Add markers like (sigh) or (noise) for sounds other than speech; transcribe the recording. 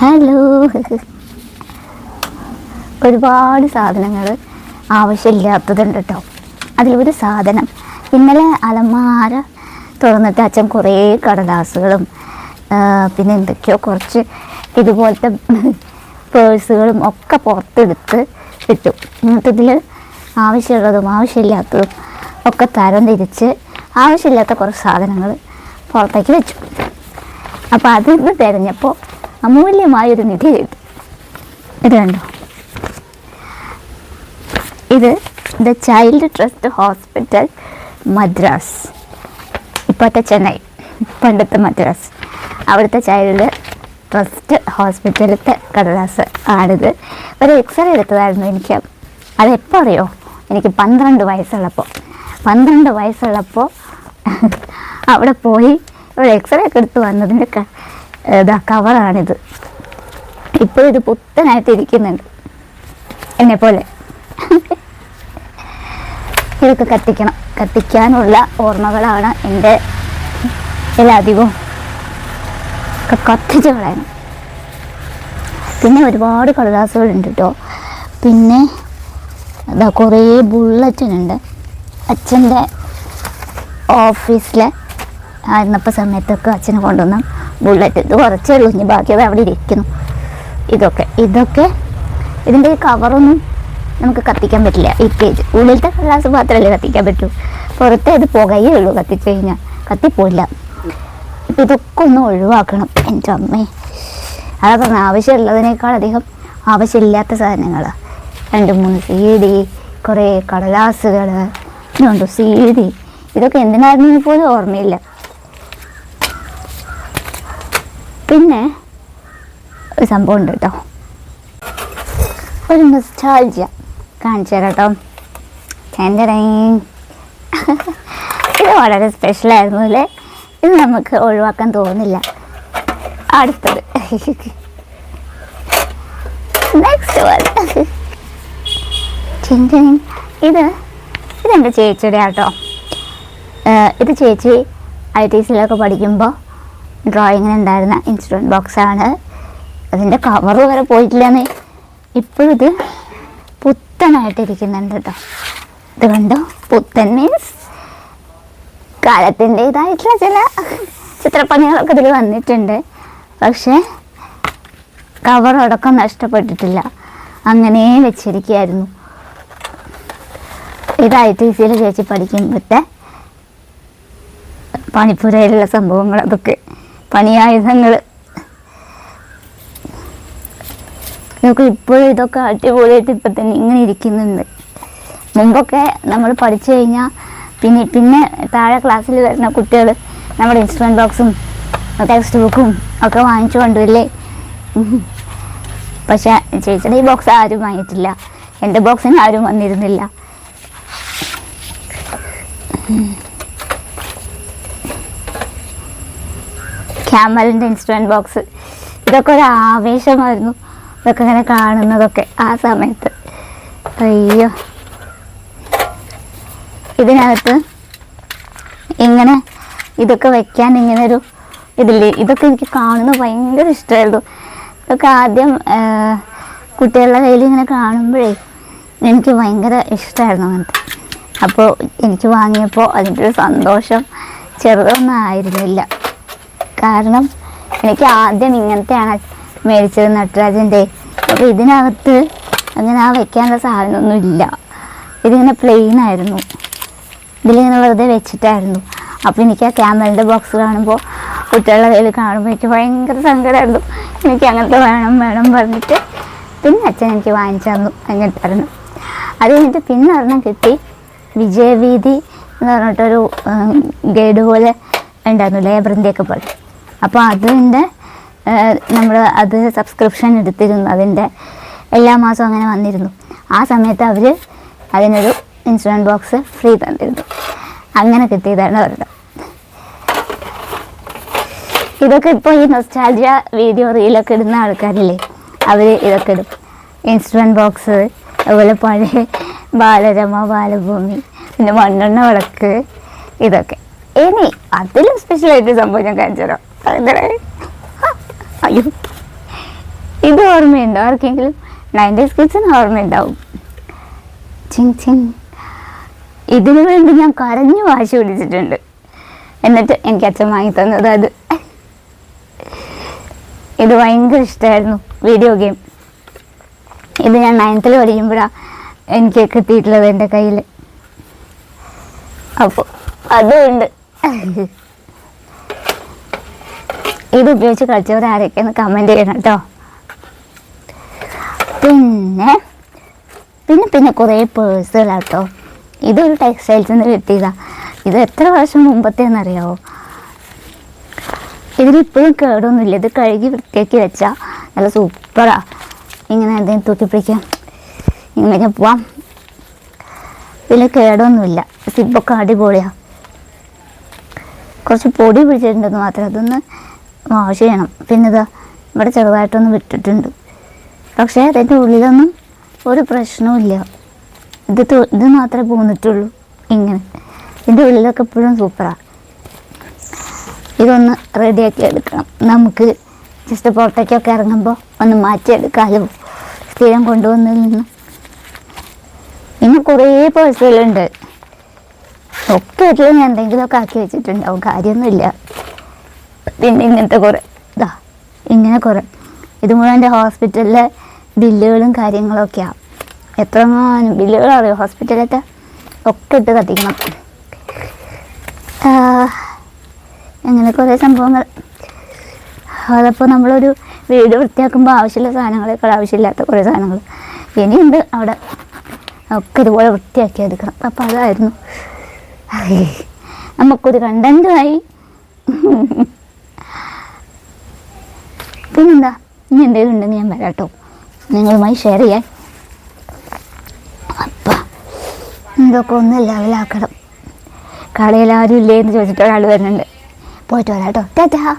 Hello. ഒരുപാട് സാധനങ്ങൾ ആവശ്യമില്ലാത്തതുണ്ട് കേട്ടോ അതിലൊരു സാധനം. ഇന്നലെ അലമാര തുറന്നിട്ട് അച്ഛൻ കുറേ കടലാസുകളും പിന്നെ എന്തൊക്കെയോ കുറച്ച് ഇതുപോലത്തെ പേഴ്സുകളും ഒക്കെ പുറത്തെടുത്ത് ഇട്ടു. എന്നിട്ട് ഇതിൽ ആവശ്യമുള്ളതും ആവശ്യമില്ലാത്തതും ഒക്കെ തരം തിരിച്ച് ആവശ്യമില്ലാത്ത കുറച്ച് സാധനങ്ങൾ പുറത്തേക്ക് വെച്ചു. അപ്പോൾ അതിന്ന് തിരഞ്ഞപ്പോൾ അമൂല്യമായൊരു നിധി കിട്ടി. ഇത് കണ്ടോ? ഇത് the child trust hospital Madras. ഇപ്പോഴത്തെ ചെന്നൈ പണ്ടത്തെ മദ്രാസ്. അവിടുത്തെ ചൈൽഡ് ട്രസ്റ്റ് ഹോസ്പിറ്റലത്തെ കടലാസ് ആണിത്. ഒരു എക്സ്റേ എടുത്തതായിരുന്നു എനിക്ക്. അതെപ്പോൾ അറിയോ? എനിക്ക് പന്ത്രണ്ട് വയസ്സുള്ളപ്പോൾ പന്ത്രണ്ട് വയസ്സുള്ളപ്പോൾ അവിടെ പോയി ഒരു എക്സ്റേ ഒക്കെ എടുത്ത് വന്നതിന്റെ ഇതാ കവറാണിത്. ഇപ്പോൾ ഇത് പുത്തനായിട്ട് ഇരിക്കുന്നുണ്ട് എന്നെ പോലെ. ഇതൊക്കെ കത്തിക്കണം. കത്തിക്കാനുള്ള ഓർമ്മകളാണ് എന്റെ എല്ലാധികവും ഒക്കെ കത്തിച്ച് കളയണം. പിന്നെ ഒരുപാട് കടലാസുകളുണ്ട് കേട്ടോ പിന്നെ അതാ കുറേ ബുള്ളറ്റിനുണ്ട്. അച്ഛന്റെ ഓഫീസിലെ ആയിരുന്നപ്പോൾ സമയത്തൊക്കെ അച്ഛനെ കൊണ്ടുവന്ന. ബുള്ളറ്റ് ഇത് കുറച്ചേ ഉള്ളൂ. ഇനി ബാക്കിയത് അവിടെ ഇരിക്കുന്നു. ഇതൊക്കെ ഇതൊക്കെ ഇതിന്റെ ഈ കവറൊന്നും നമുക്ക് കത്തിക്കാൻ പറ്റില്ല. ഈ പേജ് ഉള്ളിലത്തെ കടലാസ് മാത്രമല്ലേ കത്തിക്കാൻ പറ്റൂ. പുറത്തെ ഇത് പുകയേ ഉള്ളൂ കത്തിച്ചു കഴിഞ്ഞാൽ കത്തിപ്പോയില്ല. ഇപ്പം ഇതൊക്കെ ഒന്ന് ഒഴിവാക്കണം. എന്റെ അമ്മേ. അതാ പറഞ്ഞ ആവശ്യമുള്ളതിനേക്കാൾ അധികം ആവശ്യമില്ലാത്ത സാധനങ്ങൾ രണ്ട് മൂന്ന് സി ഡി കുറേ കടലാസുകൾ ഇതുണ്ട് സി ഡി ഇതൊക്കെ എന്തിനായിരുന്നു പോലും ഓർമ്മയില്ല. പിന്നെ ഒരു സംഭവം ഉണ്ട് കേട്ടോ. ഒരു നൊസ്റ്റാൾജിയ കാണിച്ചു തരാം കേട്ടോ. (laughs) ഇത് വളരെ സ്പെഷ്യലായിരുന്നു അല്ലേ? ഇത് നമുക്ക് ഒഴിവാക്കാൻ തോന്നില്ല അടുത്തത്. (laughs) നെക്സ്റ്റ് വൺ ഇത് ഇതെന്റെ ചേച്ചിയുടെ ആട്ടോ ഇത് ചേച്ചി ഐ ടി സിയിലൊക്കെ പഠിക്കുമ്പോൾ ഡ്രോയിങ്ങിന് ഉണ്ടായിരുന്ന ഇൻസ്ട്രുമെന്റ് ബോക്സാണ്. അതിന്റെ കവർ വരെ പോയിട്ടില്ലെന്ന് ഇപ്പോഴും ഇത് പുത്തനായിട്ടിരിക്കുന്നുണ്ട് കേട്ടോ ഇത് കണ്ടോ? പുത്തൻ മീൻസ് കാലത്തിന്റെതായിട്ടുള്ള ചില ചിത്രപ്പണികളൊക്കെ ഇതിൽ വന്നിട്ടുണ്ട്. പക്ഷേ കവറടക്കം നഷ്ടപ്പെട്ടിട്ടില്ല. അങ്ങനെ വെച്ചിരിക്കുകയായിരുന്നു. ഇതായിട്ട് ഈ ടി സിയിൽ ചേച്ചി പഠിക്കുമ്പോഴത്തെ പണിപ്പുരയിലുള്ള സംഭവങ്ങൾ അതൊക്കെ പണിയായുധങ്ങൾ നമുക്ക് ഇപ്പോഴും ഇതൊക്കെ അടിപൊളിയായിട്ട് ഇപ്പം തന്നെ ഇങ്ങനെ ഇരിക്കുന്നുണ്ട്. മുമ്പൊക്കെ നമ്മൾ പഠിച്ചു കഴിഞ്ഞാൽ പിന്നെ പിന്നെ താഴെ ക്ലാസ്സിൽ വരുന്ന കുട്ടികൾ നമ്മുടെ ഇൻസ്ട്രുമെന്റ് ബോക്സും ടെക്സ്റ്റ് ബുക്കും ഒക്കെ വാങ്ങിച്ചു കൊണ്ടുവല്ലേ പക്ഷേ ചേച്ചിയുടെ ഈ ബോക്സ് ആരും വാങ്ങിയിട്ടില്ല. എന്റെ ബോക്സിന് ആരും വന്നിരുന്നില്ല. ക്യാമലിന്റെ ഇൻസ്ട്രുമെന്റ് ബോക്സ് ഇതൊക്കെ ഒരു ആവേശമായിരുന്നു. ഇതൊക്കെ ഇങ്ങനെ കാണുന്നതൊക്കെ ആ സമയത്ത്. അയ്യോ. ഇതിനകത്ത് ഇങ്ങനെ ഇതൊക്കെ വെക്കാൻ ഇങ്ങനെ ഒരു ഇതില്ലേ? ഇതൊക്കെ എനിക്ക് കാണുന്നത് ഭയങ്കര ഇഷ്ടമായിരുന്നു ഇതൊക്കെ ആദ്യം കുട്ടികളുടെ കയ്യിൽ ഇങ്ങനെ കാണുമ്പോഴേ എനിക്ക് ഭയങ്കര ഇഷ്ടമായിരുന്നു അങ്ങനത്തെ. അപ്പോൾ എനിക്ക് വാങ്ങിയപ്പോൾ അതിന്റെ ഒരു സന്തോഷം ചെറുതൊന്നും ആയിരുന്നില്ല. കാരണം എനിക്ക് ആദ്യം ഇങ്ങനത്തെയാണ് മേടിച്ചത് നട്ടരാജന്റെ. അപ്പോൾ ഇതിനകത്ത് അങ്ങനെ ആ വെക്കാനുള്ള സാധനമൊന്നും ഇല്ല ഇതിങ്ങനെ പ്ലെയിൻ ആയിരുന്നു. ഇതിലിങ്ങനെ വെറുതെ വെച്ചിട്ടായിരുന്നു. അപ്പോൾ എനിക്ക് ആ ക്യാമറിന്റെ ബോക്സ് കാണുമ്പോൾ കുട്ടികളുടെ കയ്യിൽ കാണുമ്പോൾ എനിക്ക് ഭയങ്കര സങ്കടമായിരുന്നു എനിക്ക് അങ്ങനത്തെ വേണം വേണം പറഞ്ഞിട്ട് പിന്നെ അച്ഛൻ എനിക്ക് വാങ്ങിച്ചു തന്നു. അങ്ങനത്തായിരുന്നു. അത് കഴിഞ്ഞിട്ട് പിന്നെ ഒരെണ്ണം കിട്ടി. വിജയവീതി എന്ന് പറഞ്ഞിട്ടൊരു ഗൈഡ് പോലെ ഉണ്ടായിരുന്നു. ലേബറിന്റെയൊക്കെ പോലെ. അപ്പോൾ അതിന്റെ നമ്മൾ അത് സബ്സ്ക്രിപ്ഷൻ എടുത്തിരുന്നു. അതിന്റെ എല്ലാ മാസവും അങ്ങനെ വന്നിരുന്നു. ആ സമയത്ത് അവർ അതിനൊരു ഇൻഷുറൻസ് ബോക്സ് ഫ്രീ തന്നിരുന്നു. അങ്ങനെ കിട്ടിയതാണ് അവരുടെ. ഇതൊക്കെ ഇപ്പോൾ ഈ നൊസ്റ്റാൾജിയ വീഡിയോ റീലൊക്കെ ഇടുന്ന ആൾക്കാരില്ലേ അവർ ഇതൊക്കെ ഇടും. ഇൻസ്റ്റന്റ് ബോക്സ് അതുപോലെ പഴയ ബാലരമ ബാലഭൂമി പിന്നെ മണ്ണെണ്ണ വിളക്ക് ഇതൊക്കെ. ഇനി അതിലും സ്പെഷ്യലായിട്ട് സംഭവം ഞാൻ കാണിച്ചു തരാം അതെന്താ? ഇത് അയ്യോ ഓർമ്മയുണ്ടോ? ആർക്കെങ്കിലും നയന്റീസ് കിഡ്സിന് ഓർമ്മയുണ്ടാവും. ചിങ് ചിങ് ഇതിനു വേണ്ടി ഞാൻ കരഞ്ഞു വാശി പിടിച്ചിട്ടുണ്ട്. എന്നിട്ട് എനിക്ക് അച്ഛൻ വാങ്ങി തന്നത് അത്. ഇത് ഭയങ്കര ഇഷ്ടമായിരുന്നു വീഡിയോ ഗെയിം. ഇത് ഞാൻ നയൻത്തിൽ പഠിക്കുമ്പോഴാണ് എനിക്ക് കിട്ടിയിട്ടുള്ളത് എന്റെ കയ്യിൽ അപ്പോൾ അതുകൊണ്ട് ഇത് ഉപയോഗിച്ച് കളിച്ചവർ ആരൊക്കെയെന്ന് കമന്റ് ചെയ്യണം കേട്ടോ പിന്നെ പിന്നെ പിന്നെ കുറേ പേഴ്സുകളാണ് കേട്ടോ ഇതൊരു ടെക്സ്റ്റൈൽസിൽ നിന്ന് കിട്ടിയതാണ് ഇത് എത്ര വർഷം മുമ്പത്തേന്നറിയാവോ? ഇതിലിപ്പോഴും കേടൊന്നുമില്ല. ഇത് കഴുകി വൃത്തിയാക്കി വെച്ചാൽ നല്ല സൂപ്പറാ. ഇങ്ങനെ എന്തെങ്കിലും തൂക്കി പിടിക്കാം. ഇങ്ങനെ പോവാം. ഇതിൽ കേടൊന്നുമില്ല. സിബൊക്കെ അടിപൊളിയാണ് കുറച്ച് പൊടി പിടിച്ചിട്ടുണ്ടെന്ന് മാത്രം. അതൊന്ന് വാഷ് ചെയ്യണം. പിന്നെ ഇതാ ഇവിടെ ചെറുതായിട്ടൊന്ന് വിട്ടിട്ടുണ്ട്. പക്ഷേ അതിന്റെ ഉള്ളിലൊന്നും ഒരു പ്രശ്നവുമില്ല. ഇത് ഇത് മാത്രമേ പോന്നിട്ടുള്ളൂ. ഇങ്ങനെ. ഇതിന്റെ ഉള്ളിലൊക്കെ എപ്പോഴും സൂപ്പറാണ് ഇതൊന്ന് റെഡിയാക്കി എടുക്കണം. നമുക്ക് ജസ്റ്റ് പുറത്തേക്കൊക്കെ ഇറങ്ങുമ്പോൾ ഒന്ന് മാറ്റിയെടുക്കാമല്ലോ സ്ഥിരം കൊണ്ടുവന്നതിൽ നിന്ന്. ഇനി കുറേ പേഴ്സുകളുണ്ട് ഒക്കെ വീട്ടിൽ ഞാൻ എന്തെങ്കിലുമൊക്കെ ആക്കി വെച്ചിട്ടുണ്ടാവും. കാര്യമൊന്നുമില്ല. പിന്നെ ഇങ്ങനത്തെ കുറേ ഇതാ ഇങ്ങനെ കുറേ. ഇത് മുഴുവൻ എന്റെ ഹോസ്പിറ്റലിലെ ബില്ലുകളും കാര്യങ്ങളൊക്കെയാണ് എത്ര ബില്ലുകൾ അറിയോ? ഹോസ്പിറ്റലത്തെ ഒക്കെ ഇട്ട് കത്തിക്കണം. അങ്ങനെ കുറേ സംഭവങ്ങൾ. അതപ്പോൾ നമ്മളൊരു വീട് വൃത്തിയാക്കുമ്പോൾ ആവശ്യമുള്ള സാധനങ്ങളേക്കാൾ ആവശ്യമില്ലാത്ത കുറേ സാധനങ്ങൾ. ഇനിയുണ്ട് അവിടെ. ഒക്കെ ഇതുപോലെ വൃത്തിയാക്കി എടുക്കണം. അപ്പോൾ അതായിരുന്നു. നമുക്കൊരു കണ്ടന്റുമായി പിന്നെന്താ ഇനി എന്തെങ്കിലും ഉണ്ടെങ്കിൽ ഞാൻ വരാം കേട്ടോ. നിങ്ങളുമായി ഷെയർ ചെയ്യാൻ. അപ്പം ഇതൊക്കെ ഒന്ന് ലെവലാക്കണം കടയിൽ ആരും ഇല്ലേ എന്ന് ചോദിച്ചിട്ട് ഒരാൾ വരുന്നുണ്ട്. പോയിട്ട് വരാം കേട്ടോ. ടാറ്റാ.